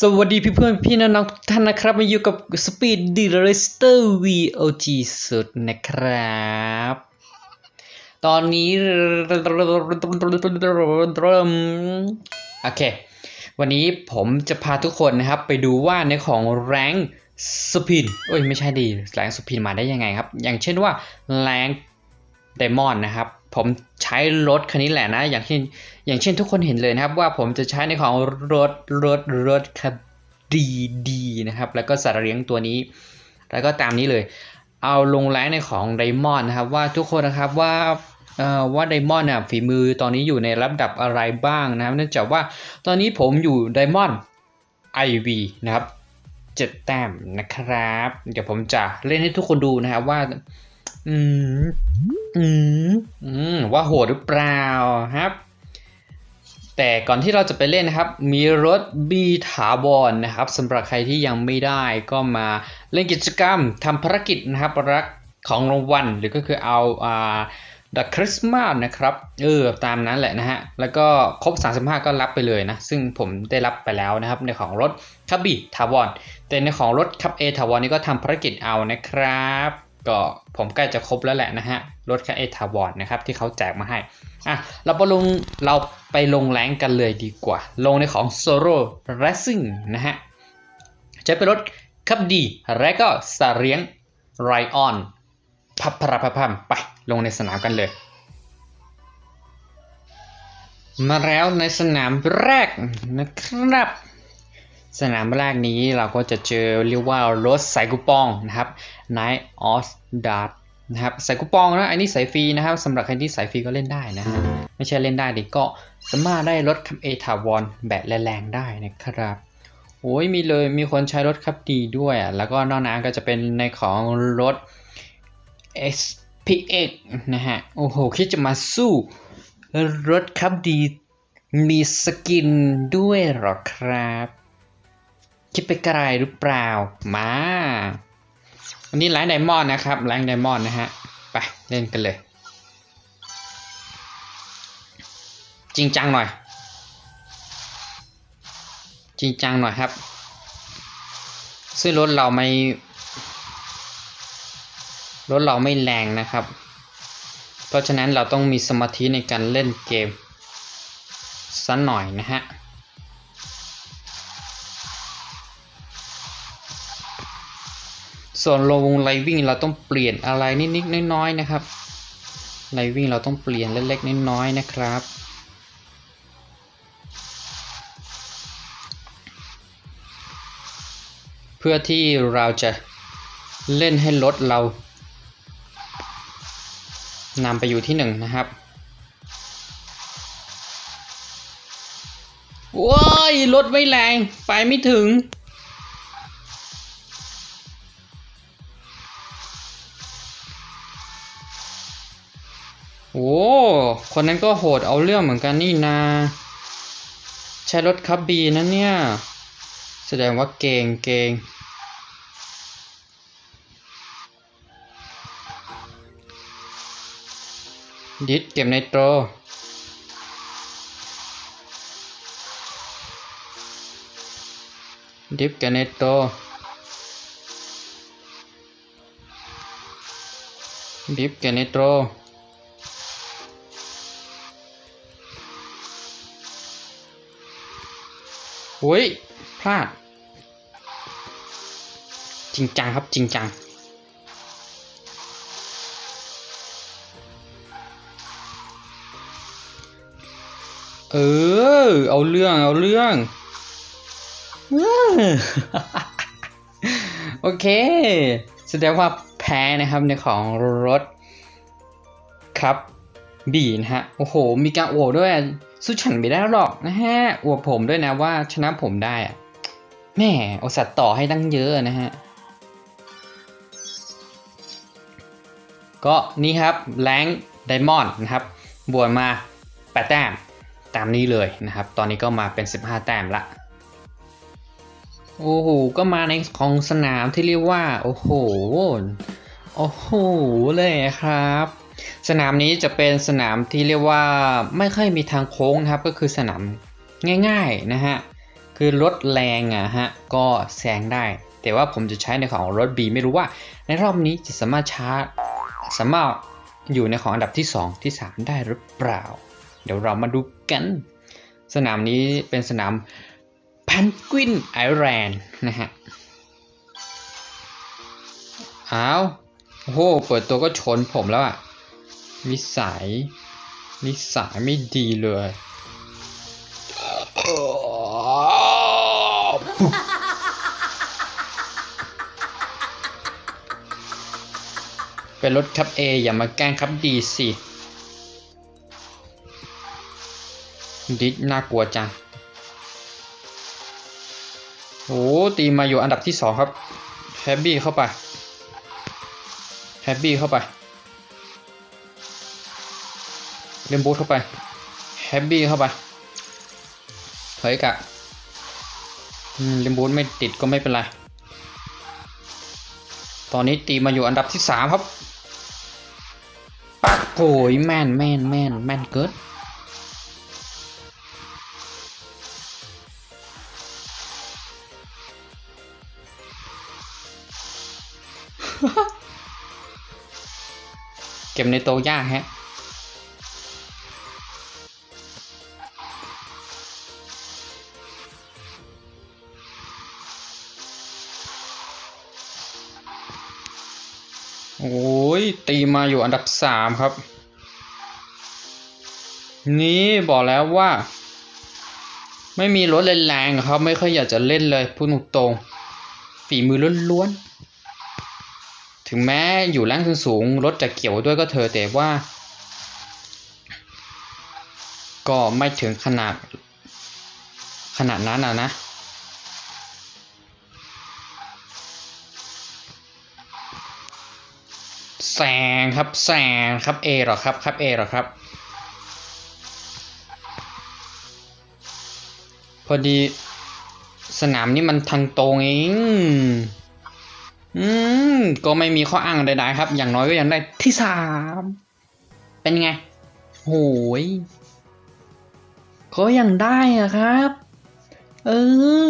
สวัสดีพี่เพื่อนพี่น้องทุกท่านนะครับมาอยู่กับ Speed d e r e s t e r VOG สุดนะครับ ตอนนี้เริ่มโอเค วันนี้ผมจะพาทุกคนนะครับ ไปดูว่าในของแรงสปินเอ้ยไม่ใช่ดีแรงสปินมาได้ยังไงครับ อย่างเช่นว่าแรงไดมอนด์นะครับ ผมใช้รถคันนี้แหละนะ อย่างเช่นอย่างเช่นทุกคนเห็นเลยนะครับ ว่าผมจะใช้ในของรถรถรถครับดีดีนะครับ แล้วก็สัตว์เลี้ยงตัวนี้ แล้วก็ตามนี้เลย เอาลงแรงในของไดมอนด์นะครับ ว่าทุกคนนะครับว่าว่าไดมอนด์น่ะฝีมือตอนนี้อยู่ในระดับอะไรบ้างนะครับเนื่องจากว่าตอนนี้ผมอยู่ไดมอนด์ IV นะครับเจ็ดแต้มนะครับ เดี๋ยวผมจะเล่นให้ทุกคนดูนะครับว่า อืม อืมอืมว่าโหดหรือเปล่าครับ แต่ก่อนที่เราจะไปเล่นนะครับ มีรถบีถาวรนะครับสำหรับใครที่ยังไม่ได้ก็มาเล่นกิจกรรมทำภารกิจนะครับรักของรางวัลหรือก็คือเอาอ่าดักคริสต์มาสนะครับเออตามนั้นแหละนะฮะ แล้วก็ครบ 35 ก็รับไปเลยนะ ซึ่งผมได้รับไปแล้วนะครับ ในของรถคับบีถาวรแต่ในของรถคับเอถาวรนี่ก็ทำภารกิจเอานะครับ ก็ผมใกล้จะครบแล้วแหละนะฮะรถคับเอถาวรนนะครับที่เขาแจกมาให้อะเราไปลงเราไปลงแรงกันเลยดีกว่า ลงในของ Solo Racing นะฮะจะเป็นรถคับดีและก็สาเรียงไรออนพับพระพับพัมไปลงในสนามกันเลย มาแล้วในสนามแรกนะครับ สนามแรกนี้เราก็จะเจอเรียกว่ารถสายคูปองนะครับ Night of Dart นะครับสายคูปองนะอันนี้สายฟรีนะครับสำหรับใครที่สายฟรีก็เล่นได้นะฮะไม่ใช่เล่นได้ดิก็สามารถได้รถคับเอทาวอนแบบแรงๆได้นะครับโอ้ยมีเลยมีคนใช้รถคับดีด้วยอะแล้วก็นอกนั้นก็จะเป็นในของรถ SPX นะฮะโอ้โหคิดจะมาสู้รถคับดีมีสกินด้วยหรอครับ คิดไปไกลหรือเปล่า มาอันนี้แรงไดมอนด์นะครับแรงไดมอนด์นะฮะ ไปเล่นกันเลย จริงจังหน่อย จริงจังหน่อยครับ ซึ่งรถเราไม่ รถเราไม่แรงนะครับ เพราะฉะนั้นเราต้องมีสมาธิในการเล่นเกมสักหน่อยนะฮะ ส่วนโลวงไลวิ่งเราต้องเปลี่ยนอะไรนิดๆน้อยๆนะครับไลวิ่งเราต้องเปลี่ยนเล็กๆน้อยๆนะครับเพื่อที่เราจะเล่นให้รถเรานำไปอยู่ที่หนึ่งนะครับว้ายรถไม่แรง ไปไม่ถึง คนนั้นก็โหดเอาเรื่องเหมือนกันนี่นาใช้รถคับบีนะเนี่ย แสดงว่าเก่งเก่งดิดเก็บไนโตรดิฟกับไนโตรดิฟกับไนโตร โอ้ย พลาด จริงจังครับจริงจัง เออ เอาเรื่อง เอาเรื่อง โอเค แสดงว่าแพ้นะครับในของรถครับ บีนะฮะ โอ้โห มีการอวดด้วย สู้ฉันไม่ได้หรอกนะฮะ อวดผมด้วยนะว่าชนะผมได้อะแม่เอาสัตว์ต่อให้ตั้งเยอะนะฮะ ก็นี่ครับแรงไดมอนด์นะครับ บวกมา8แต้มตามนี้เลยนะครับ ตอนนี้ก็มาเป็น 15 แต้มละ โอ้โห ก็มาในของสนามที่เรียกว่า โอ้โห โอ้โห เลยครับ สนามนี้จะเป็นสนามที่เรียกว่าไม่ค่อยมีทางโค้งนะครับ ก็คือสนามง่ายๆนะฮะคือรถแรงอะฮะก็แซงได้ แต่ว่าผมจะใช้ในของรถ B ไม่รู้ว่า ในรอบนี้จะสามารถชาร์จสามารถอยู่ในของอันดับที่ 2 ที่ 3 ได้หรือเปล่า เดี๋ยวเรามาดูกัน สนามนี้เป็นสนามแพนกวินไอแลนด์นะฮะอ้าวโอ้โหเปิดตัวก็ชนผมแล้วอะ นิสัย นิสัยไม่ดีเลยเป็นรถครับ A อย่ามาแกล้งครับดีสิดิสน่ากลัวจังโอ้ตีมาอยู่อันดับที่สองครับแฮบบี้เข้าไปแฮปปี้เข้าไป เล่นบูทเข้าไปแฮปปี้เข้าไปเฮ้ยกะเล่นบูทไม่ติดก็ไม่เป็นไร ตอนนี้ตีมาอยู่อันดับที่สามครับปักโอ้ยแม่นแม่นแม่นแม่นเกิดเก็บในโตะยากฮะ โอ้ยตีมาอยู่อันดับสามครับ นี่บอกแล้วว่า ไม่มีรถแรงๆครับ ไม่ค่อยอยากจะเล่นเลยพูดตรงๆฝีมือล้วนๆ ถึงแม้อยู่แรงสูงๆรถจะเกี่ยวด้วยก็เถอแต่ว่า ก็ไม่ถึงขนาด ขนาดนั้นอะนะ แซงครับแซงครับ A หรอครับครับ A หรอครับ พอดีสนามนี้มันทางตรงเองอืมก็ไม่มีข้ออ้างใดๆครับ อย่างน้อยก็ยังได้ที่สามเป็นไงโหยก็ยังได้อะครับ เอ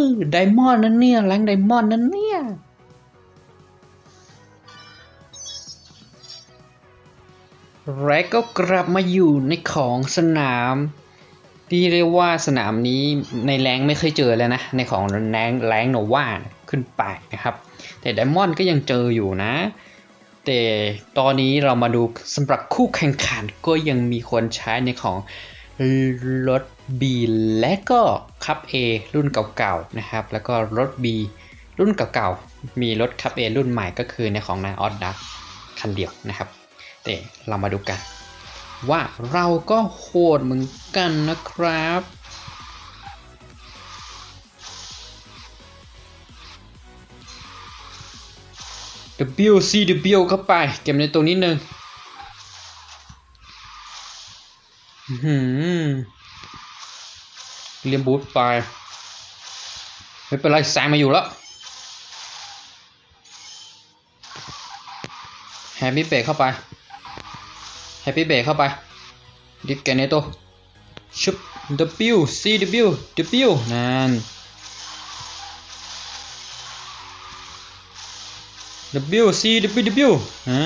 อไดมอนด์นั่นเนี่ยแรงไดมอนด์นั่นเนี่ย และก็กลับมาอยู่ในของสนามที่เรียกว่าสนามนี้ในแรงไม่เคยเจอแล้วนะ ในของแรงแรงโนวาขึ้นไปนะครับ แต่ไดมอนด์ก็ยังเจออยู่นะ แต่ตอนนี้เรามาดูสำหรับคู่แข่งขันก็ยังมีคนใช้ในของรถ B และก็คัพ A รุ่นเก่าๆนะครับ แล้วก็รถ B รุ่นเก่าๆมีรถคัพ A รุ่นใหม่ก็คือในของนายออดดักคันเดียวนะครับ แต่เรามาดูกัน ว่าเราก็โหดเหมือนกันนะครับ W C W เข้าไป เก็บในตัวนี้หนึ่งหือเรียมบูทไป ไม่เป็นไรแซงมาอยู่แล้วแฮปปี้เบรกเข้าไป แฮปปี้เบรกเข้าไปดิฟแกนเนโตชุบ W C W W นั่น W C W W อ่า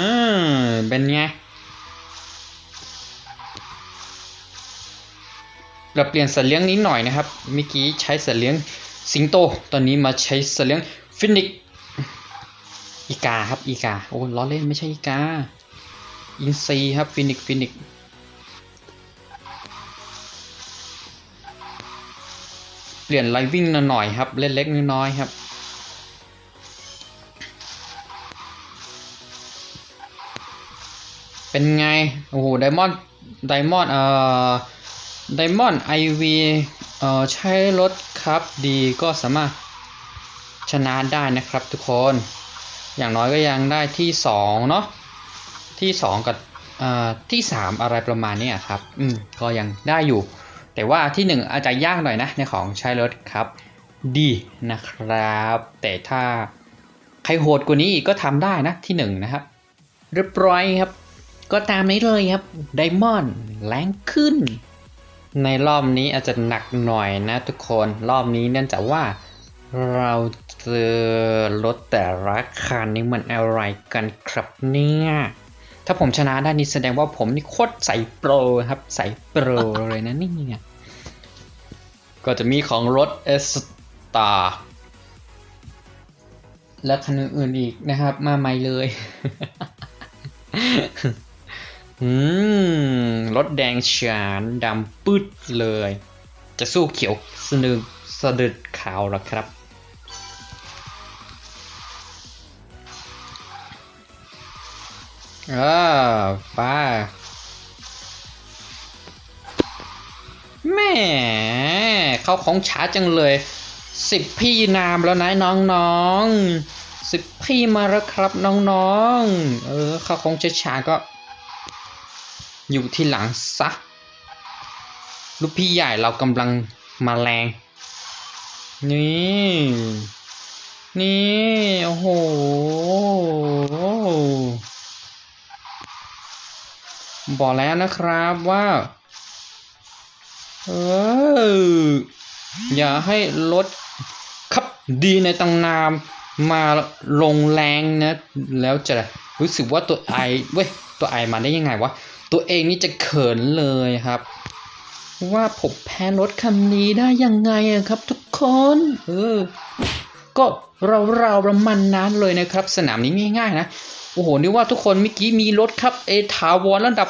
เป็นไงเราเปลี่ยนสัตว์เลี้ยงนี้หน่อยนะครับเมื่อกี้ใช้สัตว์เลี้ยงสิงโต ตอนนี้มาใช้สัตว์เลี้ยงฟินิกอีกาครับอีกา โอ้ล้อเล่นไม่ใช่อีกา อินซีครับฟินิกฟินิกเปลี่ยนไลวิ่งหน่อยครับ เล่นเล็กน้อยครับ เป็นไง โอ้โหไดมอนด์ไดมอนด์เอ่อไดมอนด์ไอวีเอ่อใช้รถครับดีก็สามารถชนะได้นะครับทุกคน อย่างน้อยก็ยังได้ที่ 2 เนาะ ที่2กับเอ่อที่3อะไรประมาณนี้ครับ อืมก็ยังได้อยู่ แต่ว่าที่1อาจจะยากหน่อยนะในของใช้รถครับ ดีนะครับ แต่ถ้าใครโหดกว่านี้อีกก็ทำได้นะที่1นะครับ เรียบร้อยครับ ก็ตามนี้เลยครับไดมอนด์แรงขึ้น ในรอบนี้อาจจะหนักหน่อยนะทุกคนรอบนี้เนื่องจากว่าเราเจอรถแต่ละคันนี้มันอะไรกันครับเนี่ย ถ้าผมชนะได้นี่แสดงว่าผมนี่โคตรใส่โปรครับ ใส่โปรเลยนะนี่เนี่ยก็จะมีของรถเอสตาและคันอื่นอีกนะครับ มาใหม่เลยอืมรถแดงฉานดำปืดเลย จะสู้เขียวสนึกสะดึดขาวหรอครับ เอ่าป้าแม่เข้าของช้าจังเลยสิบพี่นามแล้วนะน้องๆสิบพี่มาแล้วครับน้องๆเออเข้าของช้าๆก็ อยู่ที่หลังซะลูกพี่ใหญ่เรากำลังมาแรง นี่ นี่ โอ้โห บอกแล้วนะครับว่าเอออย่าให้รถขับดีในตำนามมาลงแรงนะ แล้วจะรู้สึกว่าตัวไอเว้ยตัวไอมาได้ยังไงวะ ตัวเองนี่จะเขินเลยครับ ว่าผมแพ้รถคันนี้ได้ยังไงอะครับ ทุกคนเออก็เราเราประมันนั้นเลยนะครับ สนามนี้ง่ายๆนะ โอ้โหนี่ว่าทุกคนเมื่อกี้มีรถครับเอทาวอนระดับ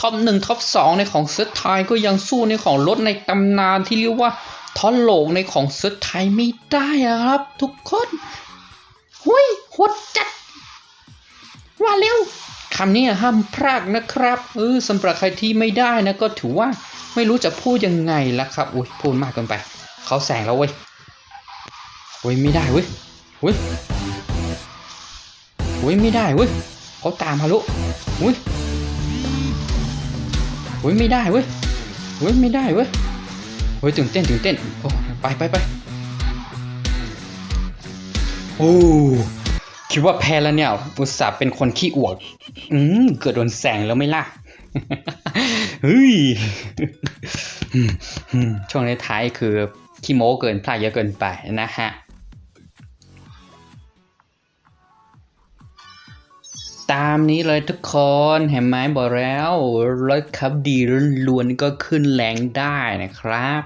ท็อปหนึ่งท็อปสองในของเซิร์ชไทยก็ยังสู้ในของรถในตำนานที่เรียกว่าทอโลงในของเซิร์ชไทยไม่ได้อะครับ ทุกคนหุยโหดจัด ว่าเร็วคำนี้ห้ามพลาดนะครับเออสำหรับใครที่ไม่ได้นะก็ถือว่าไม่รู้จะพูดยังไงละครับอุ้ยพูดมากเกินไป เขาแสงแล้วเว้ยเว้ยไม่ได้เว้ยเว้ยเว้ยไม่ได้เว้ยเขาตามมาลุเว้ย เฮ้ยไม่ได้เว้ยเฮ้ยไม่ได้เว้ยเฮ้ยตื่นเต้นตื่นเต้นโอ้ไปไปไปโอ้คิดว่าแพ้แล้วเนี่ยอุตส่าห์เป็นคนขี้อวดอืมเกิดโดนแสงแล้วไม่ล่ะเฮ้ยช่วงในท้ายคือขี้โม้เกินพลาดเยอะเกินไปนะฮะ ตามนี้เลยทุกคนเห็นไหมบอกแล้วรถขับดีล้วนก็ขึ้นแรงได้นะครับ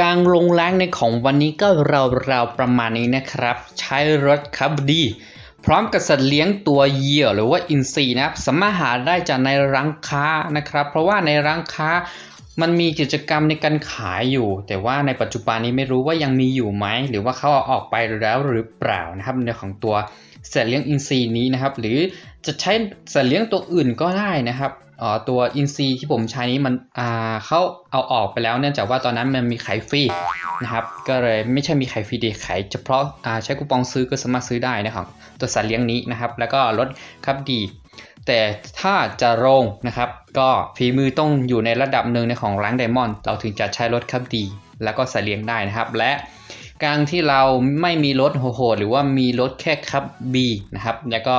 การลงแรงในของวันนี้ก็เราๆประมาณนี้นะครับ ใช้รถขับดี พร้อมกับสัตว์เลี้ยงตัวเหยี่ยวหรือว่าอินทรีนะครับสามารถหาได้จากในร้านค้านะครับ เพราะว่าในร้านค้ามันมีกิจกรรมในการขายอยู่ แต่ว่าในปัจจุบันนี้ไม่รู้ว่ายังมีอยู่ไหม หรือว่าเขาเอาออกไปแล้วหรือเปล่านะครับในของตัว สัตว์เลี้ยงอินทรีนี้นะครับ หรือจะใช้สัตว์เลี้ยงตัวอื่นก็ได้นะครับตัวอินซีที่ผมใช้นี้มันเขาเอาออกไปแล้วเนื่องจากว่าตอนนั้นมันมีขายฟรีนะครับ ก็เลยไม่ใช่มีขายฟรีดีขายเฉพาะาใช้คูปองซื้อก็สามารถซื้อได้นะครับ ตัวสัตว์เลี้ยงนี้นะครับ แล้วก็ลดครับดี แต่ถ้าจะลงนะครับ ก็ฝีมือต้องอยู่ในระดับหนึ่งในของร้านไดมอนด์เราถึงจะใช้รถครับดี แล้วก็สัตว์เลี้ยงได้นะครับ และ การที่เราไม่มีรถโหดหรือว่ามีรถแค่คับ B นะครับ แล้วก็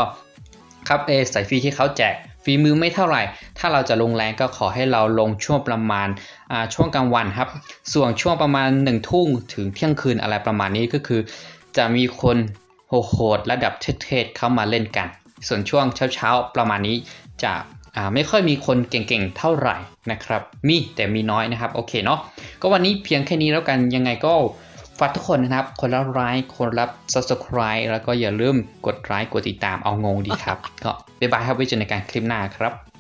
คับ A ใส่ฟรีที่เขาแจกฝีมือไม่เท่าไหร่ ถ้าเราจะลงแรงก็ขอให้เราลงช่วงประมาณาช่วงกลางวันครับ ส่วนช่วงประมาณ1นึ่ทุ่งถึงเที่ยงคืนอะไรประมาณนี้ก็คือ จะมีคนโหดระดับเทศเข้ามาเล่นกัน ส่วนช่วงเช้าๆประมาณนี้จะไม่ค่อยมีคนเก่งๆเท่าไหร่นะครับ มีแต่มีน้อยนะครับ โอเคเนาะ ก็วันนี้เพียงแค่นี้แล้วกัน ยังไงก็ากทุกคนนะครับ คนละไลค์คนละ subscribe แล้วก็อย่าลืมกดไลค์กดติดตามเอางงดีครับ ก็บ๊ายบายครับไว้เจอในการคลิปหน้าครับ